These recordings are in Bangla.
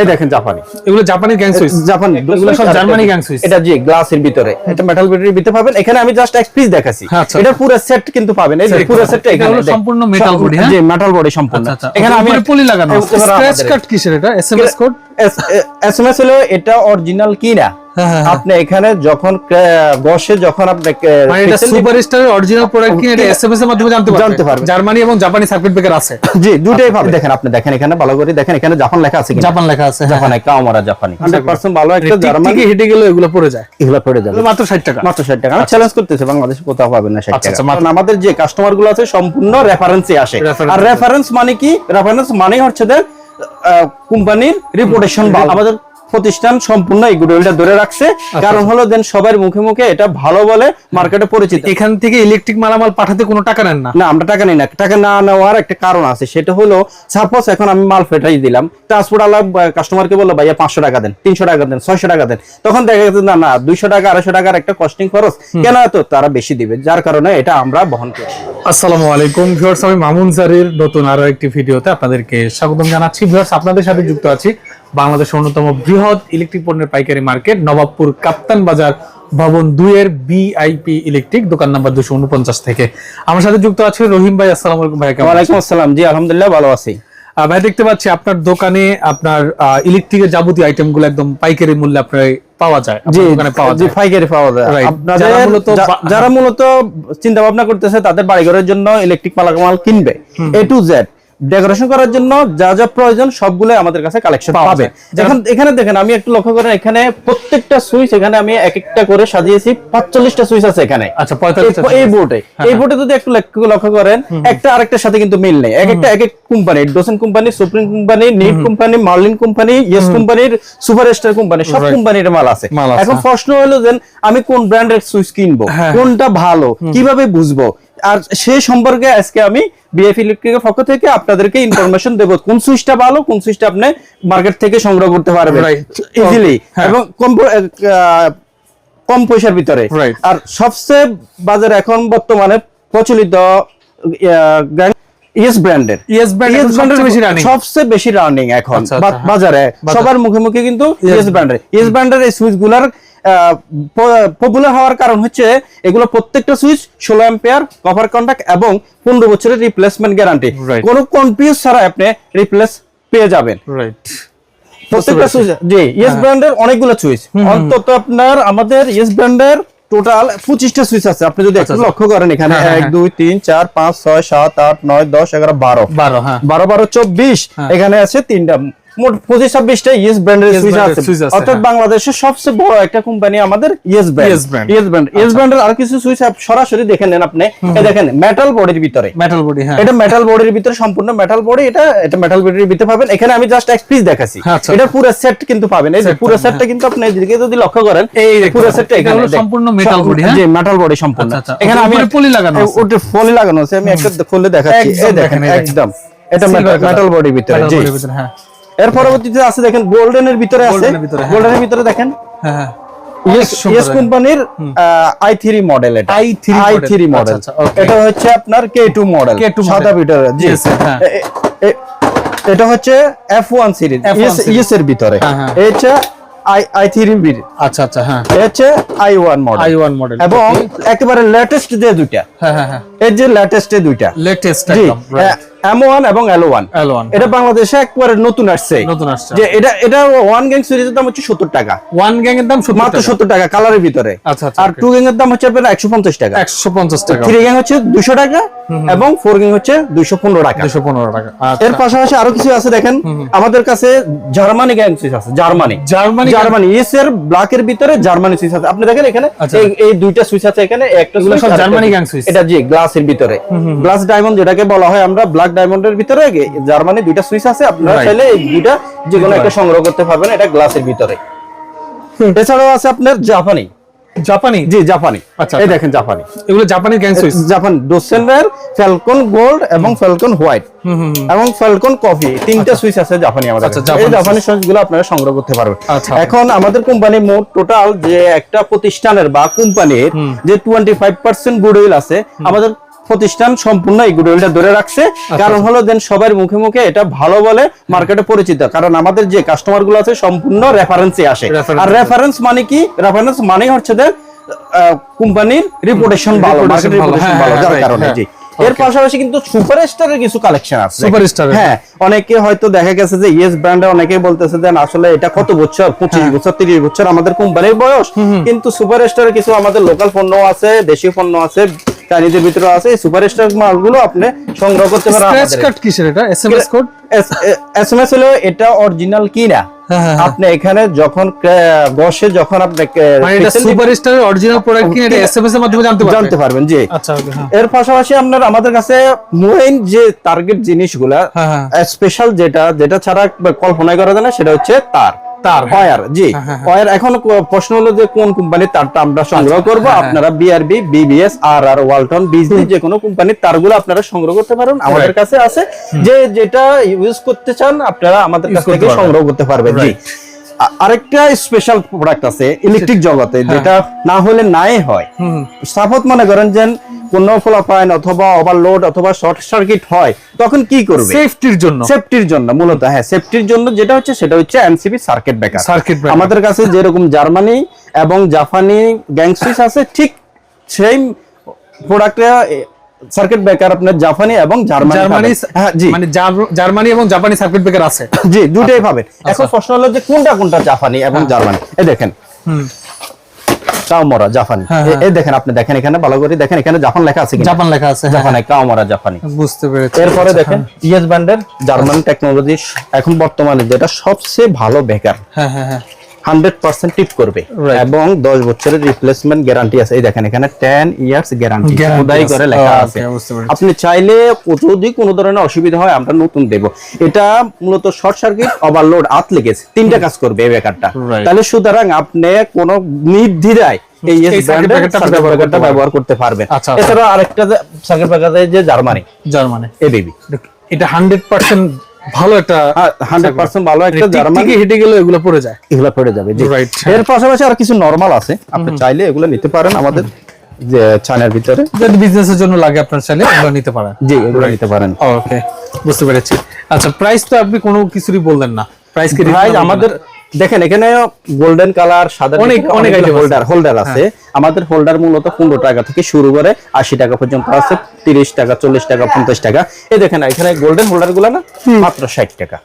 এই দেখেন জাপানি। এগুলো জাপানি গ্যাং সুইচ জাপানি এগুলো সব জার্মানি গ্যাং সুইচ এটা জি গ্লাসের ভিতরে। এটা মেটাল ব্যাটারির ভিতরে পাবেন। এখানে আমি জাস্ট এক পিস দেখাচ্ছি। আচ্ছা, এটা পুরো সেট কিন্তু পাবেন। এই পুরো সেটটা এখানে সম্পূর্ণ মেটাল বডি হ্যাঁ? জি মেটাল বডি সম্পূর্ণ। আচ্ছা আচ্ছা এখানে আমি পলি লাগানো। স্ক্র্যাচ কাট কিসের এটা? এসএমএস কোড এসএমএস হলো এটা অরিজিনাল কি না হ্যাঁ, হ্যাঁ, হ্যাঁ। আপনি এখানে যখন বসে যখন আপনি মানে এটা সুপারস্টারের অরিজিনাল প্রোডাক্ট কি এটা এসএমএস এর মাধ্যমে জানতে পারবে। জানতে পারবে। জার্মানি এবং জাপানি সার্কিট ব্রেকার আছে। জি দুটোই পাবেন দেখেন আপনি দেখেন এখানে ভালো করে দেখেন এখানে জাপান লেখা আছে জাপান লেখা আছে জাপান একটা আমারা জাপানি। 100% ভালো একটা জার্মানি জার্মানি। হেঁটে গেলে এগুলো পড়ে যায়। এগুলো পড়ে যাবে। মাত্র 60 টাকা। মাত্র 60 টাকা। আমি চ্যালেঞ্জ করতেছি বাংলাদেশে কোথাও পাবেন না 60 আচ্ছা, টাকা। আচ্ছা, কারণ আমাদের যে কাস্টমারগুলো আছে সম্পূর্ণ রেফারেন্সে আসে। আর রেফারেন্স মানে কি? রেফারেন্স মানে হচ্ছে যে কোম্পানির রিপুটেশন ভালো। আমাদের প্রতিষ্ঠান সম্পূর্ণ এই গুডউইলটা ধরে রাখছে। আচ্ছা, কারণ হলো দেন সবার মুখে মুখে এটা ভালো বলে মার্কেটে পরিচিত। এখান থেকে ইলেকট্রিক মালামাল পাঠাতে কোনো টাকা নেন না? না আমরা টাকা নিই না। টাকা না নেওয়ার একটা কারণ আছে। সেটা হলো সাপোজ এখন আমি মাল ফেটাই দিলাম ট্রান্সপোর্ট আলা কাস্টমারকে বলল ভাইয়া পাঁচশো টাকা দেন তিনশো টাকা দেন ছয়শো টাকা দেন। তখন দেখা গেছে না না দুইশো টাকা আড়াইশো টাকার একটা কস্টিং খরচ। কেন এত? তারা বেশি দিবে। যার কারণে এটা আমরা বহন করি। আসসালামু আলাইকুম ভিউয়ার্স আমি মামুন জারির নতুন আরও একটি ভিডিওতে আপনাদেরকে স্বাগতম জানাচ্ছি। ভিউয়ার্স আপনাদের সাথে যুক্ত আছি বাংলাদেশের অন্যতম বৃহৎ ইলেকট্রিক পণ্যের পাইকারি মার্কেট নবাবপুর কাপ্তান বাজার ভবন দুই এর বিআইপি ইলেকট্রিক দোকান নাম্বার দুশো উনপঞ্চাশ থেকে। আমার সাথে যুক্ত আছে রহিম ভাই আসসালামু আলাইকুম ভাই ওয়ালাইকুম আসসালাম। জি আলহামদুলিল্লাহ ভালো আছি। ভাই দেখতে পাচ্ছি আপনার দোকানে আপনার ইলেকট্রিকের যাবতীয় আইটেমগুলো একদম পাইকারি মূল্যে আপনার পাওয়া যায় দোকানে পাওয়া যায়। ফাইকারি পাওয়া যায়। যারা মূলত যারা মূলত চিন্তা ভাবনা করতেছে তাদের বাড়িঘরের জন্য ইলেকট্রিক মালামাল কিনবে। এ টু জেড ডেকোরেশন করার জন্য যা যা প্রয়োজন সবগুলো আমাদের কাছে কালেকশন পাবে। এখন এখানে দেখেন আমি একটু লক্ষ্য করেন এখানে প্রত্যেকটা সুইচ এখানে আমি এক একটা করে সাজিয়েছি। পাঁচচল্লিশটা সুইচ আছে এখানে। আচ্ছা পঁয়তাল্লিশ এই- বোর্ডে এই বোর্ডে যদি একটু লক্ষ্য- করেন একটা আরেকটার সাথে কিন্তু মিল নেই। এক একটা এক এক কোম্পানি ডোসেন কোম্পানি সুপ্রিম কোম্পানি নিট কোম্পানি মার্লিন কোম্পানি ইয়েস কোম্পানির সুপার স্টার কোম্পানি সব কোম্পানির মাল আছে। এখন হ্যাঁ। প্রশ্ন হলো যে আমি কোন ব্র্যান্ডের সুইচ কিনবো? হ্যাঁ। কোনটা ভালো? কীভাবে বুঝব? আর সে সম্পর্কে আজকে আমি বিএফ ইলেকট্রিকের পক্ষ থেকে আপনাদেরকে ইনফরমেশন দেবো। কোন সুইচটা ভালো কোন সুইচটা আপনি মার্কেট থেকে সংগ্রহ করতে পারবেন। ইজিলি হ্যাঁ। এবং কম কম পয়সার ভিতরে. আর সবচেয়ে বাজারে এখন বর্তমানে প্রচলিত ইয়েস ব্র্যান্ডের ইয়েস ব্র্যান্ড ইয়েস ব্র্যান্ডের বেশি রানিং সবচেয়ে বেশি রানিং এখন আচ্ছা, আচ্ছা, হ্যাঁ। বাজারে। সবার মুখে মুখে কিন্তু ইয়েস ব্র্যান্ডের ইয়েস ব্র্যান্ডের এই সুইচগুলার পপুলার হওয়ার কারণ হচ্ছে এগুলো প্রত্যেকটা সুইচ ষোলো অ্যাম্পিয়ার কভার কন্টাক্ট এবং পনেরো বছরের রিপ্লেসমেন্ট গ্যারান্টি কোনো কনফিউজ ছাড়া আপনি রিপ্লেস পেয়ে যাবেন। রাইট প্রত্যেকটা সুইচ জি ইয়েস ব্র্যান্ডের অনেকগুলো সুইচ অন্তত আপনার আমাদের ইয়েস ব্র্যান্ডের টোটাল পঁচিশটা সুইচ আছে। আপনি যদি একটু লক্ষ্য করেন এখানে হ্যাঁ, হ্যাঁ, এক হ্যাঁ। দুই তিন চার পাঁচ ছয় সাত আট নয় দশ এগারো বারো। বারো বারো বারো চব্বিশ। এখানে আছে তিনটা মোট পঁচিশ ছাব্বিশটা ইয়েস ব্র্যান্ডের সুইচ আছে। অর্থাৎ হ্যাঁ। বাংলাদেশের সবচেয়ে বড় একটা কোম্পানি আমাদের yes brand yes brand yes ব্র্যান্ডের আর কিছু সুইচ সরাসরি দেখে নেন আপনি। দেখেন মেটাল বডির ভিতরে। মেটাল বডি হ্যাঁ। এটা মেটাল বডির ভিতরে সম্পূর্ণ মেটাল বডি এটা এটা মেটাল বডির ভিতরে পাবেন। এখানে আমি জাস্ট এক পিস দেখাচ্ছি। হ্যাঁ, আচ্ছা। এটা পুরো সেট কিন্তু পাবেন। এই পুরো সেটটা কিন্তু আপনি এদিকে যদি লক্ষ্য করেন এই পুরো সেটটা এখানে সম্পূর্ণ metal body, হ্যাঁ? জি মেটাল বডি সম্পূর্ণ। আচ্ছা, আচ্ছা। এখানে আমি পলি লাগানো আছে। ওটা পলি লাগানো আছে। আমি একটা খুলে দেখাচ্ছি। এই দেখেন। একদম। এটা মেটাল বডির ভিতরে জি। হ্যাঁ। এর পরবর্তীতে আছে দেখেন গোল্ডেনের ভিতরে আছে। ভিতরে, হ্যাঁ। গোল্ডেনের ভিতরে দেখেন। হ্যাঁ হ্যাঁ। ইয়েস। কোম্পানির আই থ্রি মডেল এটা। i3 আই থ্রি মডেল আচ্ছা, আচ্ছা, okay। এটা হচ্ছে আপনার কে টু মডেল সাদা ভিতরে জি। হ্যাঁ। এটা হচ্ছে F one series F1 series। Yes এর ভিতরে। আই আই থ্রি বির আচ্ছা আচ্ছা হ্যাঁ। হচ্ছে I one model I one model এবং একেবারে লেটেস্ট যে দুইটা হ্যাঁ হ্যাঁ হ্যাঁ। এর যে লেটেস্ট দুইটা। লেটেস্ট একদম এম ওয়ান এবং এল ওয়ান এল ওয়ান এটা বাংলাদেশে একবারে নতুন আসছে। নতুন আসছে। যে এটা এটা ওয়ান গ্যাং সিরিজের দাম হচ্ছে সত্তর টাকা। ওয়ান গ্যাং এর দাম মাত্র টাকা। সত্তর টাকা কালারের ভিতরে। আচ্ছা, আচ্ছা, আর. টু গ্যাং এর দাম হচ্ছে আপনার একশো পঞ্চাশ টাকা। একশো পঞ্চাশ টাকা থ্রি গ্যাং হচ্ছে দুশো টাকা এবং ফোর গ্যাং হচ্ছে দুইশো পনেরো টাকা। দুশো পনেরো টাকা আচ্ছা। এর পাশাপাশি আরও কিছু আছে দেখেন। আমাদের কাছে জার্মানি গ্যাং সুইচ আছে জার্মানি জার্মানি জার্মানি ইয়েস এর ব্ল্যাক এর ভিতরে জার্মানি সুইচ আছে। আপনি দেখেন এখানে আচ্ছা। এই- দুইটা সুইচ আছে এখানে একটা সব জার্মানি gang switch। এটা জি গ্লাসের ভিতরে। গ্লাস ডায়মন্ড যেটাকে বলা হয় আমরা ব্ল্যাক ডায়মন্ডের ভিতরে জার্মানি দুইটা সুইচ আছে আপনারা চাইলে এই দুইটা যে কোনো একটা সংগ্রহ করতে পারবেন এটা গ্লাসের ভিতরে। এছাড়াও আছে আপনার জাপানি জাপানি জি জাপানি আচ্ছা, এই আচ্ছা। দেখেন জাপানি এগুলো জাপানি গ্যাং সুইচ জাপান ডোসেনের ফ্যালকন গোল্ড এবং ফ্যালকন হোয়াইট এবং ফ্যালকন কফি তিনটা সুইচ আছে জাপানি আমাদের। আচ্ছা, এই জাপানি গুলো আপনারা সংগ্রহ করতে পারবেন। এখন আমাদের কোম্পানি মোট টোটাল যে একটা প্রতিষ্ঠানের বা কোম্পানির যে টোয়েন্টি ফাইভ পার্সেন্ট গুডউইল আছে আমাদের প্রতিষ্ঠান সম্পূর্ণ এই গুডউইলটা ধরে রাখছে। কারণ হলো দেন সবার মুখে মুখে এটা ভালো বলে মার্কেটে পরিচিত। কারণ আমাদের যে কাস্টমারগুলো আছে সম্পূর্ণ রেফারেন্সে আসে। আর রেফারেন্স মানে কি? রেফারেন্স মানে হচ্ছে যে কোম্পানির রিপুটেশন ভালো মার্কেট রিপুটেশন হ্যাঁ, ভালো হ্যাঁ, যার কারণে হ্যাঁ। জি। এর পাশাপাশি কিন্তু সুপারস্টারের কিছু কালেকশন আছে। এর। হ্যাঁ অনেকে হয়তো দেখা গেছে যে ইয়েস ব্র্যান্ডে অনেকে বলতেছে যে আসলে এটা কত বছর? পঁচিশ হ্যাঁ। বছর তিরিশ বছর আমাদের কোম্পানির বয়স। কিন্তু সুপারস্টারের কিছু আমাদের লোকাল পণ্য আছে দেশীয় পণ্য আছে চাইনিজের ভিতরে আছে এই সুপারস্টার মালগুলো আপনি সংগ্রহ করতে পারেন স্ক্র্যাচ কার্ড কিসের এটা? এসএমএস কোড এসএমএস হলো এটা অরিজিনাল কি না হ্যাঁ, হ্যাঁ, হ্যাঁ। আপনি এখানে যখন বসে যখন আপনি কে- pixel সুপারস্টারের অরিজিনাল প্রোডাক্ট কিনে এটা এসএমএস এর মাধ্যমে জানতে পারবে? জানতে পারবেন জি। আচ্ছা হ্যাঁ। এর পাশাপাশি আপনার আমাদের কাছে মেইন যে টার্গেট জিনিসগুলা হ্যাঁ, হ্যাঁ। স্পেশাল যেটা যেটা ছাড়া কল্পনাই করা যায় না সেটা হচ্ছে তার। তার, হ্যাঁ। জি। ওয়ার এখন প্রশ্ন হলো যে কোন কোম্পানির তারটা আমরা সংগ্রহ আচ্ছা, করব? হ্যাঁ, আপনারা বিআরবি বিবিএস আর আর ওয়ালটন যে কোনো কোম্পানির তারগুলো আপনারা সংগ্রহ করতে পারেন। আমাদের কাছে আছে। যে যেটা ইউজ করতে চান আপনারা আমাদের কাছ থেকে সংগ্রহ করতে পারবেন জি। আরেকটা স্পেশাল প্রোডাক্ট আছে ইলেকট্রিক জগতে যেটা না হলে নাই হয়। সাপোজ মনে করেন যে কোন ফলাফাইন অথবা ওভারলোড অথবা শর্ট সার্কিট হয় তখন কি করবে? সেফটির জন্য। সেফটির জন্য মূলত হ্যাঁ সেফটির জন্য যেটা হচ্ছে সেটা হচ্ছে NCB circuit breaker Circuit breaker। আমাদের কাছে যেরকম জার্মানি এবং জাপানি গ্যাংসুইচ আছে ঠিক সেই প্রোডাক্টে সার্কিট ব্রেকার আপনার জাপানি এবং জার্মানি জার্মানি হ্যাঁ জি। মানে জার্মানি এবং জাপানি সার্কিট ব্রেকার আছে। জি দুটোই পাবেন। আচ্ছা। এখন প্রশ্ন হলো যে কোনটা কোনটা জাপানি এবং জার্মানি? এই দেখেন। হুম। কাওমরা জাপানি। হ্যাঁ, এই দেখেন আপনি দেখেন এখানে ভালো করে দেখেন এখানে জাপান লেখা আছে জাপান লেখা আছে হ্যাঁ, জাপানি কাওমরা জাপানি। বুঝতে পেরেছি। এরপরে দেখেন ইয়েস ব্র্যান্ডের জার্মান টেকনোলজি এখন বর্তমানে যেটা সবচেয়ে ভালো বেকার। হ্যাঁ হ্যাঁ হ্যাঁ। হান্ড্রেড পার্সেন্ট টিপ করবে। এবং দশ বছরের রিপ্লেসমেন্ট গ্যারান্টি আছে। এই দেখেন এখানে টেন ইয়ার্স গ্যারান্টি খোদাই করে লেখা আছে। আপনি চাইলে যদি কোনো ধরনের অসুবিধা হয় আমরা নতুন দেব। এটা মূলত শর্ট সার্কিট ওভারলোড আত লেগেছে তিনটা কাজ করবে এই বেকারটা তাহলে সুতরাং আপনি কোনো নির্দ্বিধায় এই ব্যবহার করতে পারবেন। আচ্ছা, আচ্ছা। এছাড়া আরেকটা সার্কিট ব্রেকার যে জার্মানি জার্মানি এবিবি এটা হান্ড্রেড পার্সেন্ট ভালো একটা হান্ড্রেড পার্সেন্ট ভালো একটা জার্মানি জার্মানি হেঁটে গেলে এগুলো পড়ে যায়। এগুলো পড়ে যাবে জি। এর পাশাপাশি আর কিছু নরমাল আছে। আপনি চাইলে এগুলো নিতে পারেন আমাদের যে চায়নার ভিতরে। যদি বিজনেসের জন্য লাগে আপনার চাইলে এগুলো নিতে পারেন। জি এগুলো নিতে পারেন। ওকে বুঝতে পেরেছি। আচ্ছা প্রাইস তো আপনি কোনো কিছুরই বললেন না। প্রাইস কি আমাদের দেখেন এখানে গোল্ডেন কালার সাদা অনেক-। হ্যাঁ। হোল্ডার হোল্ডার আছে। আমাদের হোল্ডার মূলত পনেরো টাকা থেকে শুরু করে আশি টাকা পর্যন্ত আছে তিরিশ টাকা চল্লিশ টাকা পঞ্চাশ টাকা। এই দেখেন এখানে গোল্ডেন হোল্ডারগুলো না মাত্র ষাট টাকা।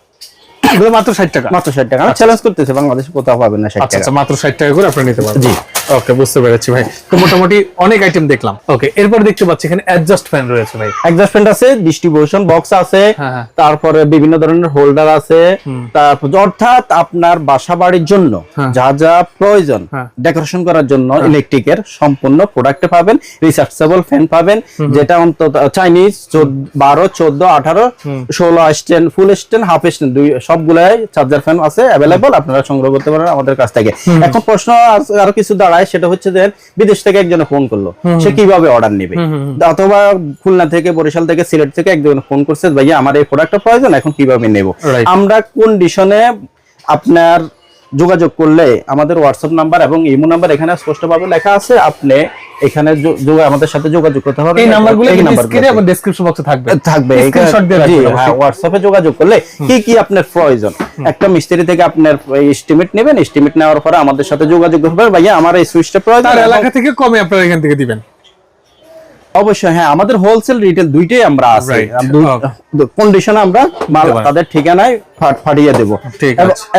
মাত্র ষাট টাকা। মাত্র ষাট টাকা। চ্যালেঞ্জ করতেছে বাংলাদেশে কোথাও পাবেন না ষাট আচ্ছা টাকা। আচ্ছা মাত্র ষাট টাকা করে আপনি নিতে পারবেন। জি। ওকে বুঝতে পেরেছি ভাই। তো মোটামুটি অনেক আইটেম দেখলাম। ওকে এরপর দেখতে পাচ্ছি এখানে অ্যাডজাস্ট ফ্যান রয়েছে ভাই। অ্যাডজাস্টমেন্ট আছে ডিস্ট্রিবিউশন বক্স আছে হ্যাঁ, হ্যাঁ। তারপরে বিভিন্ন ধরনের হোল্ডার আছে তারপর অর্থাৎ আপনার বাসা বাড়ির জন্য হ্যাঁ। যা যা প্রয়োজন। ডেকোরেশন করার জন্য ইলেকট্রিকের সম্পূর্ণ প্রোডাক্ট পাবেন রিচার্জেবল ফ্যান পাবেন যেটা অন্তত চাইনিজ বারো চোদ্দ আঠারো ষোলো stand full stand half stand দুই সবগুলাই চার্জার ফ্যান আছে অ্যাভেলেবল আপনারা সংগ্রহ করতে পারেন আমাদের কাছ থেকে। এখন প্রশ্ন আরও কিছু দাঁড়ায় সেটা হচ্ছে যে বিদেশ থেকে একজনে ফোন করল। সে কীভাবে অর্ডার নেবে? অথবা খুলনা থেকে বরিশাল থেকে সিলেট থেকে একজন ফোন করছে ভাইয়া আমার এই প্রোডাক্টটা প্রয়োজন এখন কীভাবে নেব. আমরা কন্ডিশনে আপনার যোগাযোগ করলে আমাদের হোয়াটসঅ্যাপ নাম্বার এবং ইমো নাম্বার এখানে স্পষ্টভাবে লেখা আছে আপনি এখানে আমাদের সাথে যোগাযোগ করতে হবে। এই নাম্বারগুলো স্ক্রিনে এবং ডেসক্রিপশন বক্সে থাকবে। থাকবে। স্ক্রিনশট দিয়ে রাখবেন হ্যাঁ অবশ্যই। হোয়াটসঅ্যাপে যোগাযোগ করলে কি কি আপনার প্রয়োজন? একটা মিস্ত্রি থেকে আপনার এস্টিমেট নেবেন এস্টিমেট নেওয়ার পরে আমাদের সাথে যোগাযোগ করবেন। ভাইয়া আমার এই সুইচটা প্রয়োজন তার এলাকা থেকে কমে আপনারা এখান থেকে দিবেন। অবশ্যই হ্যাঁ আমাদের হোলসেল রিটেল দুইটাই আমরা আছে. কন্ডিশনে আমরা মাল তাদের ঠিকানায় ফাটিয়ে দেব।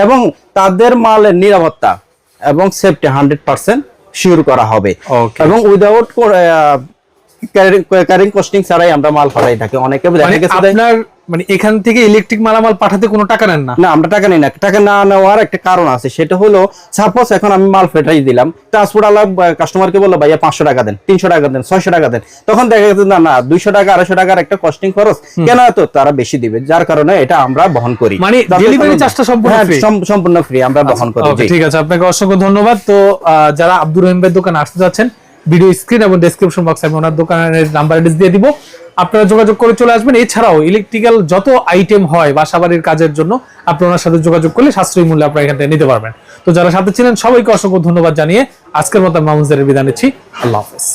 এবং তাদের মালের নিরাপত্তা এবং সেফটি হান্ড্রেড পার্সেন্ট শিওর করা হবে. এবং উইদাউট ক্যারিং কস্টিং ছাড়াই আমরা মাল ফাটাই থাকি। অনেকে দেখা মানে গেছে আপনার মানে এখান থেকে ইলেকট্রিক মালামাল পাঠাতে কোনো টাকা নেন না? না আমরা টাকা নিই না। টাকা না নেওয়ার একটা কারণ আছে। সেটা হলো সাপোজ এখন আমি মাল ফেটাই দিলাম ট্রান্সপোর্ট আলা কাস্টমারকে বলল ভাইয়া পাঁচশো টাকা দেন তিনশো টাকা দেন ছয়শো টাকা দেন। তখন দেখা গেছে না না দুইশো টাকা আড়াইশো টাকার একটা কস্টিং খরচ। কেন এত? তারা বেশি দিবে যার কারণে এটা আমরা বহন করি। মানে যাতে delivery তারা- charge টা সম্পূর্ণ হ্যাঁ, সম্পূর্ণ ফ্রি আমরা বহন করি। ঠিক আছে আপনাকে অসংখ্য ধন্যবাদ। তো যারা আব্দুর রহিম ভাইয়ের দোকানে আসতে যাচ্ছেন ভিডিও স্ক্রিন এবং ডেসক্রিপশন বক্সে আমি ওনার দোকানের নাম্বার অ্যাড্রেস দিয়ে দিব। আপনারা যোগাযোগ করে চলে আসবেন। এছাড়াও ইলেকট্রিক্যাল যত আইটেম হয় বাসাবাড়ির কাজের জন্য, আপনি ওনার সাথে যোগাযোগ করলে সাশ্রয়ী মূল্যে আপনারা এখান থেকে নিতে পারবেন। তো যারা সাথে ছিলেন, সবাইকে অসংখ্য ধন্যবাদ জানিয়ে আজকের মতো মামুজারের বিদায় নিচ্ছি। আল্লাহ হাফেজ।